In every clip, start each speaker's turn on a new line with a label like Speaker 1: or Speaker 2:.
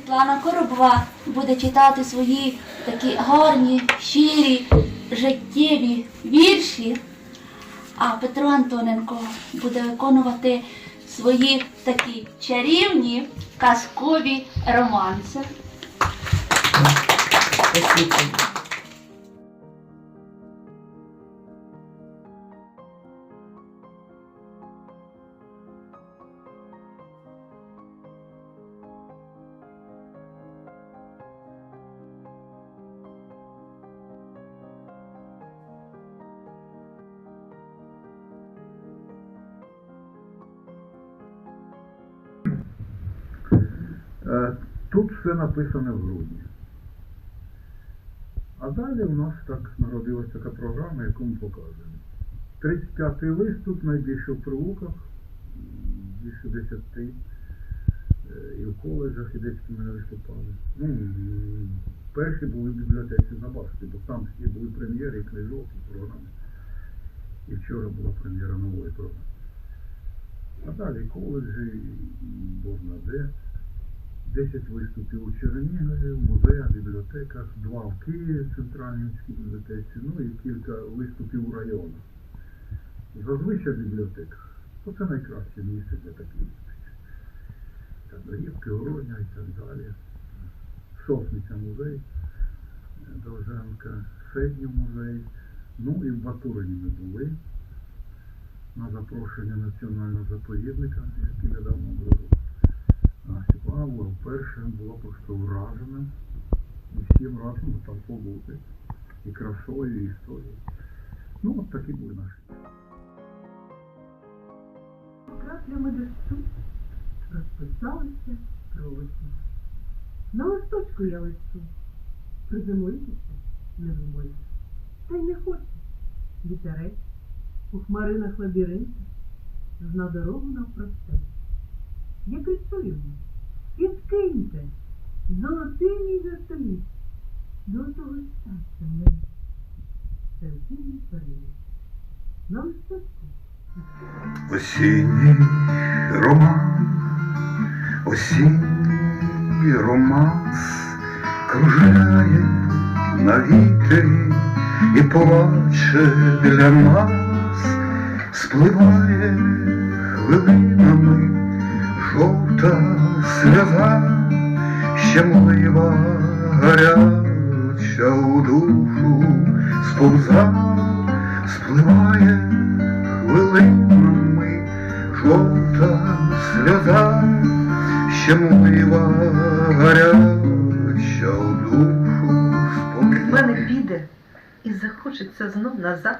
Speaker 1: Світлана Коробова буде читати свої такі гарні, щирі, життєві вірші. А Петро Антоненко буде виконувати свої такі чарівні казкові романси.
Speaker 2: Тут все написане в грудні. А далі у нас так народилася така програма, яку ми показуємо. 35-й лист тут найбільше в прилуках, більше 10 е, і в коледжах, і десь ми не виступали. Ну, перші були в бібліотеці на Башті, бо там всі були прем'єри, і книжок, і програми. І вчора була прем'єра нової програми. А далі коледжі, і Бог де. 10 виступів у Чернігові, в музеях, бібліотеках, два в Києві в центральній міській бібліотеці, ну і кілька виступів у районах. Зазвичай в бібліотеках. То це найкраще місце для таких виступів. Кадрівки, Городня і так далі. Сосниця музей, Довженка, Феднів музей. Ну і в Батурині ми були на запрошення національного заповідника, який недавно був. Світлана була вперше просто вражена. І всім разом там побути. І красою, і історією. Ну, от такі були наші.
Speaker 3: краплями дощу розписалися просі. На листочку я листу, приземлитися не вмію. Та й не хочу. Вітерець у хмаринах лабіринту зна дорогу навпросте. Я йому, підкиньте, золотий мій вертоліт, до того щастя мені. Це осінній період. На листочку
Speaker 4: Осінній роман, осінній романс. Кружляє на вітрі і плаче для нас, спливає хвилинами жовта сльоза, щемлива гаряча у душу сповза, спливає хвилинами жовта сльоза, щемлива гаряча у душу
Speaker 5: в мене піде і захочеться знов назад,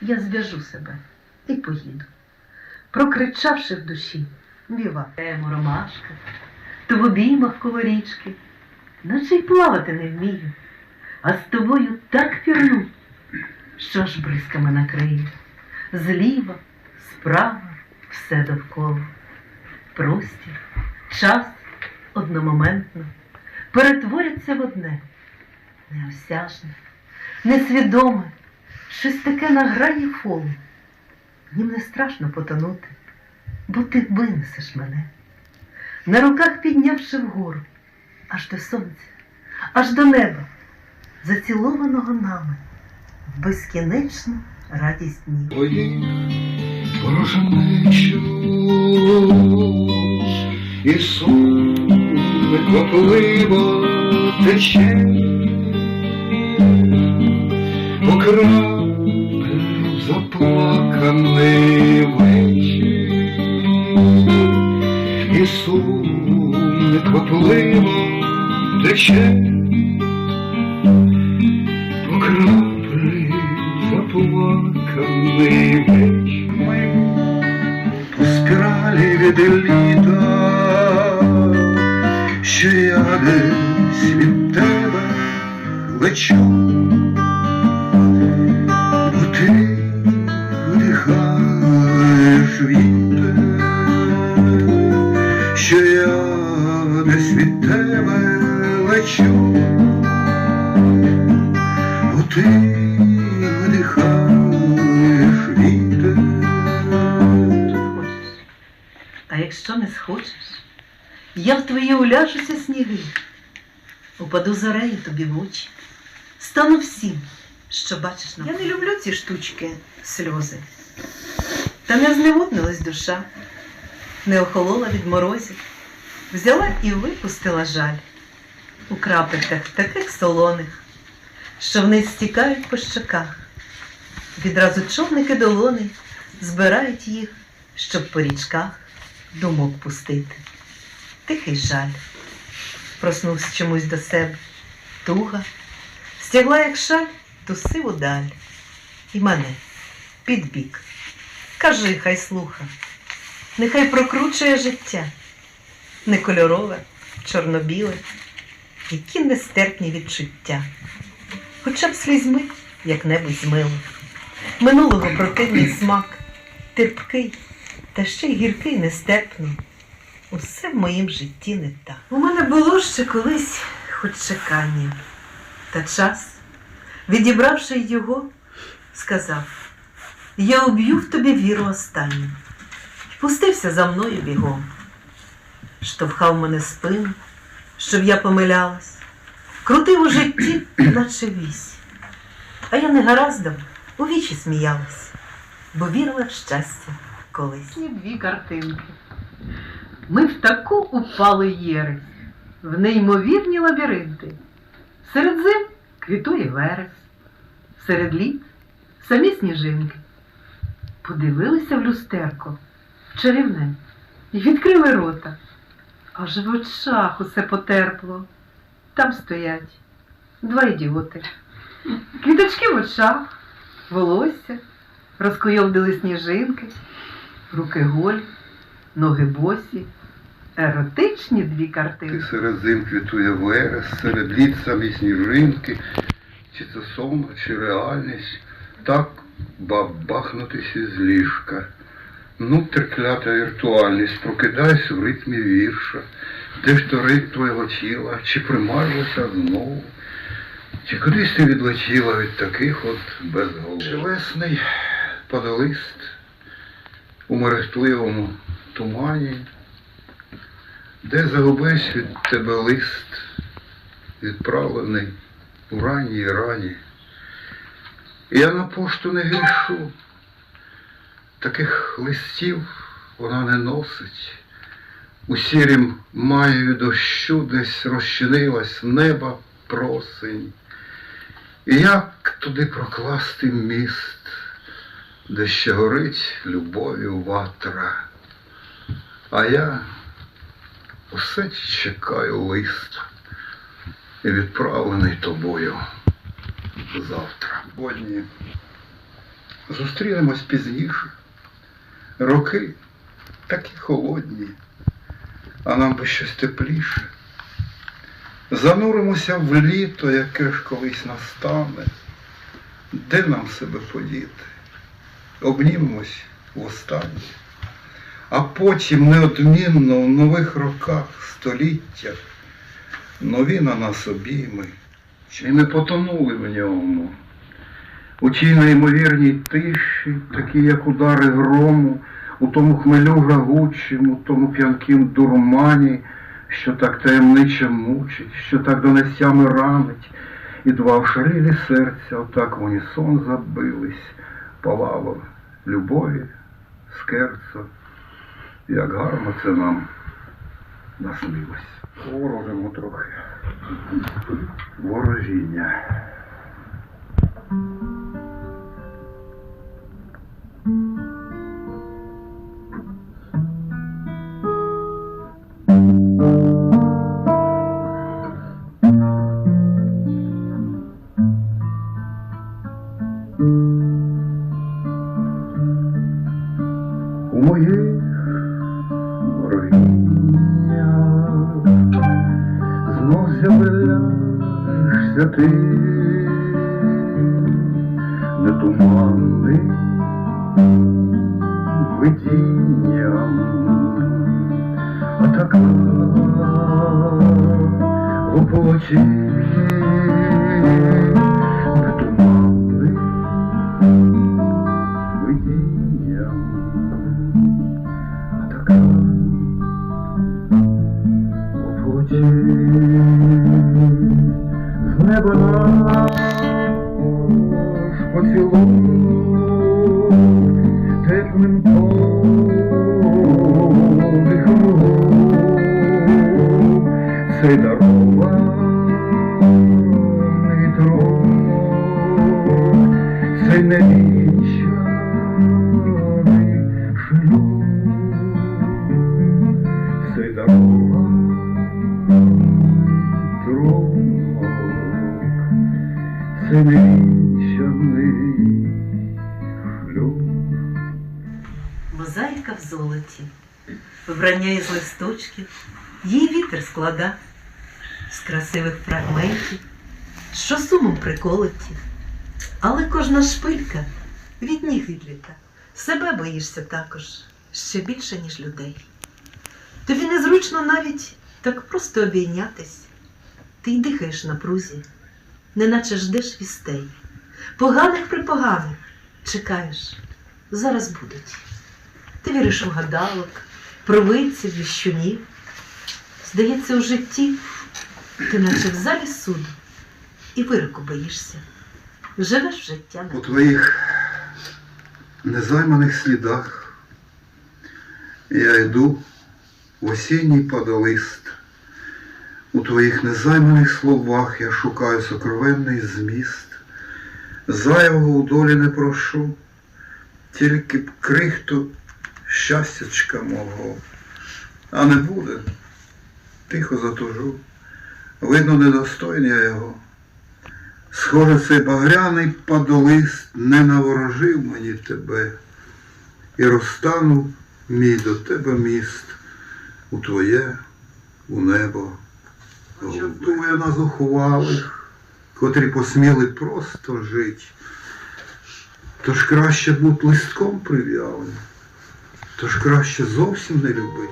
Speaker 5: я зв'яжу себе і поїду, прокричавши в душі Віва, емо, ромашка, то в обіймах коло річки, наче й плавати не вмію, а з тобою так пірну, що аж бризками накриє. Зліва, справа, все довкола. Простір, час одномоментно. Перетворяться в одне. Неосяжне, несвідоме, щось таке на грані фолу. Нім не страшно потонути, бо ти винесеш мене, на руках піднявши вгору, аж до сонця, аж до неба, зацілованого нами в безкінечну радість днів.
Speaker 4: Твоїх порожнечу і сум неквапливо тече. По краплю заплаканий вечір сум неквапливо тече по краплі заплаканий вечір. Ми по спіралі від літа, що я десь від тебе лечу, бо ти вдихаєш вітер, лечу, бо ти вдихаєш вітер.
Speaker 5: А якщо не схочеш, Я в твої уляжуся сніги, упаду зорею тобі в очі, стану всім, що бачиш на Я не люблю ці штучки, сльози. Та не зневоднилась душа, не охолола від морозів, взяла і випустила жаль у крапельках таких солоних, що вниз стікають по щоках. Відразу човники долони збирають їх, щоб по річках думок пустити. Тихий жаль. Проснувся чомусь до себе. Туга, стягла, як шаль, ту сиву даль. І мене під бік. Кажи, хай слуха, нехай прокручує життя. Не кольорове, чорно-біле, які нестерпні відчуття. Хоча б слізьми як-небудь змило. Минулого противний смак, терпкий, та ще й гіркий, нестерпний. Усе в моїм житті не так. У мене було ще колись хоч чекання. Та час, відібравши його, сказав: Я уб'ю в тобі віру останню. Пустився за мною бігом. Штовхав мене спину, щоб я помилялась, крутив у житті, наче вісь. А я не гараздом у вічі сміялась, бо вірила в щастя колись.
Speaker 3: Ні дві картинки. Ми в таку упали єресь, в неймовірні лабіринти. Серед зим квітує верес, серед літ самі сніжинки. Подивилися в люстерко, в чарівне, і відкрили рота. Аж в очах усе потерпло. Там стоять два ідіоти. Квіточки в очах, волосся, розкуйовдили сніжинки, руки голі, ноги босі, еротичні дві
Speaker 4: Ти
Speaker 3: картини.
Speaker 4: серед зим квітує верес, серед літ самі сніжинки, чи це сон, чи реальність, так бахнутися з ліжка. Ну, треклята віртуальність, прокидайся в ритмі вірша, де ж то ритм твого тіла, чи примарилася знову, чи кудись ти відлетіла від таких от безголов. Шелесний подолист у мерехтливому тумані, де загубився від тебе лист, відправлений у ранній рані. Я на пошту не грішу, таких листів вона не носить. У сірім маю дощу десь розчинилась неба просень. І як туди прокласти міст, де ще горить любов'ю ватра, а я усе чекаю лист, і відправлений тобою завтра. Сьогодні зустрінемось пізніше. Роки такі холодні, а нам би щось тепліше. Зануримося в літо, яке ж колись настане. Де нам себе подіти? Обнімемось востаннє. А потім неодмінно в нових роках, століттях, нові на нас обійми. Чи ми потонули в ньому? У тій неймовірній тиші, такі, як удари грому, у тому хмелю жагучому, у тому п'янкім дурмані, що так таємниче мучить, що так донестями ранить, і два ошалілі серця отак в унісон забились, палало любові, скерцо, як гарно це нам наснилось. Ворожимо трохи. Ворожіння. З'являєшся ти, не туманний видінням, а така в не небо наш поцілунок теплим подихом. Цей дарунок
Speaker 5: Мозаїка в золоті, вбрання із листочків, їй вітер склада з красивих фрагментів, що сумом приколоті. Але кожна шпилька від ніг відліта. Себе боїшся також ще більше, ніж людей. Тобі незручно навіть так просто обійнятись. Ти й дихаєш на прузі, неначе ждеш вістей. Поганих припоганих чекаєш, зараз будуть. Ти віриш у гадалок, провидців, віщунів. Здається, у житті ти наче в залі суду і вироку боїшся. Живеш життя
Speaker 4: У твоїх незайманих слідах я йду в осінній падолист. У твоїх незайманих словах я шукаю сокровенний зміст. Зайвого у долі не прошу, тільки б крихту щастячка мого. А не буде, тихо затужу. Видно, недостойний я його. Схоже, цей багряний падолист не наворожив мені тебе, і розтанув мій до тебе міст у твоє, у небо. Жартує на зухвалих, котрі посміли просто жить. Тож краще бути листком прив'яли, тож краще зовсім не любить.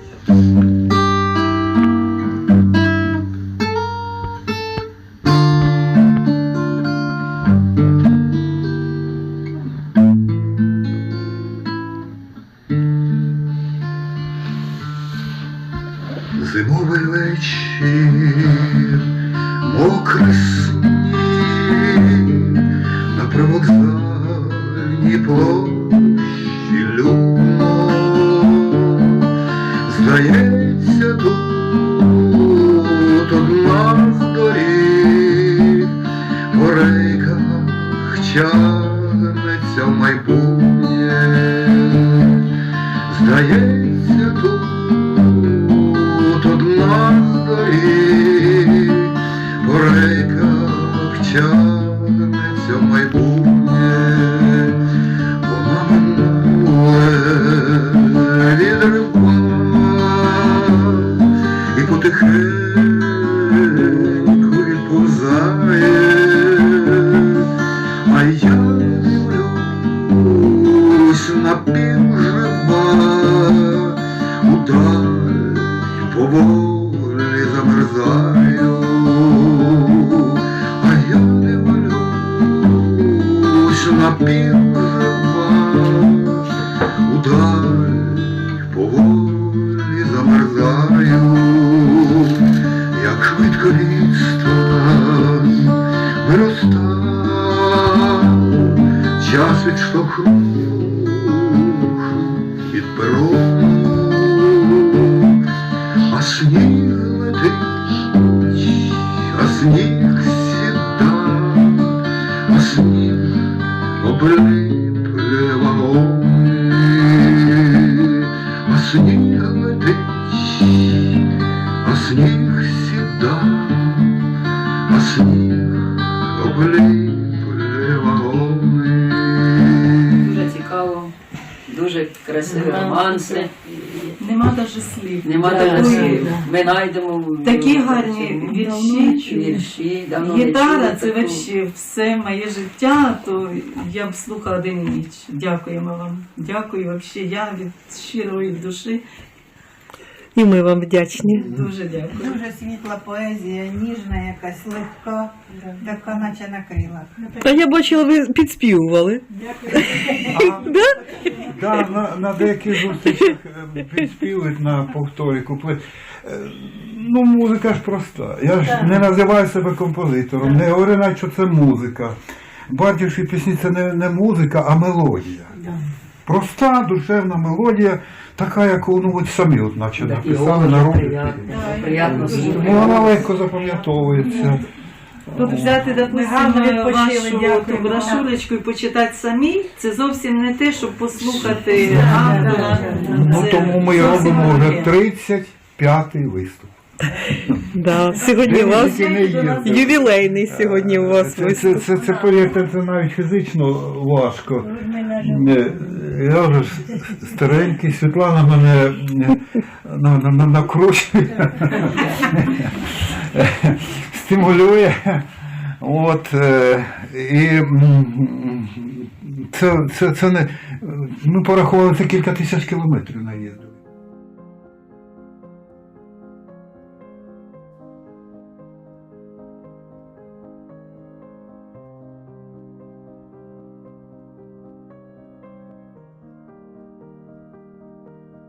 Speaker 4: Привокзальній площі любно, здається, тут одна з доріг, по рейках тягнеться
Speaker 6: Нема да,
Speaker 7: такої. Да. Ми знайдемо
Speaker 6: Такі
Speaker 7: в-
Speaker 6: гарні
Speaker 7: в-
Speaker 6: вірші.
Speaker 7: вірші. Давно
Speaker 6: Гітара це
Speaker 7: такого.
Speaker 6: все моє життя, то я б слухала день і ніч. Дякуємо вам. Дякую вообще. Я від щирої душі
Speaker 3: І ми вам вдячні.
Speaker 6: дуже дякую.
Speaker 8: Дуже світла поезія, ніжна, якась легка, така наче на крилах.
Speaker 3: А я бачила, ви підспівували.
Speaker 9: Да, на, на деяких зустрічах е, підспівують на повторі куплет. Е, Ну, музика ж проста. Я ж не називаю себе композитором, не говорю навіть, що це музика.
Speaker 4: бардівські пісні це не, не музика, а мелодія. Проста, душевна мелодія, така, яку ну, от самі от, наче
Speaker 7: Так,
Speaker 4: написали
Speaker 7: голос
Speaker 4: на
Speaker 7: приятний, приємно
Speaker 4: Ну, вона легко запам'ятовується.
Speaker 6: Тут взяти, допустимо, вашу ту брошурочку і почитати самі, це зовсім не те, щоб послухати автора.
Speaker 4: Ну, тому ми робимо вже
Speaker 6: друге.
Speaker 4: 35-й виступ.
Speaker 5: Да. Сьогодні у вас ювілейний сьогодні у вас
Speaker 4: Це, це, це, це, це навіть фізично важко. Я вже старенький, Світлана мене е, на, на, на, накручує, стимулює. От, е, і це, це, це не, ми порахували це кілька тисяч кілометрів наїзду.